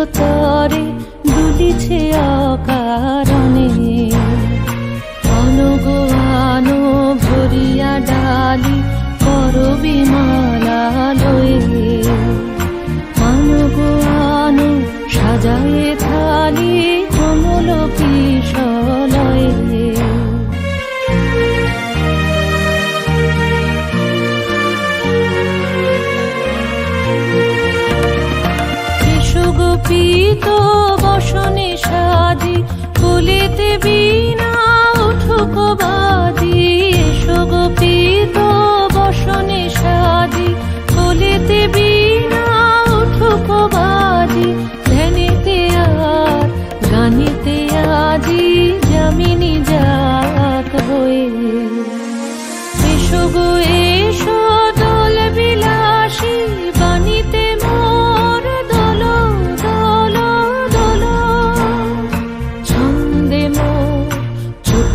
কিসের সুগোপিত বসনে সাজি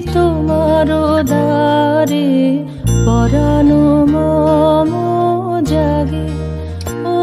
তোমার দারে পরানো মম জাগে। ও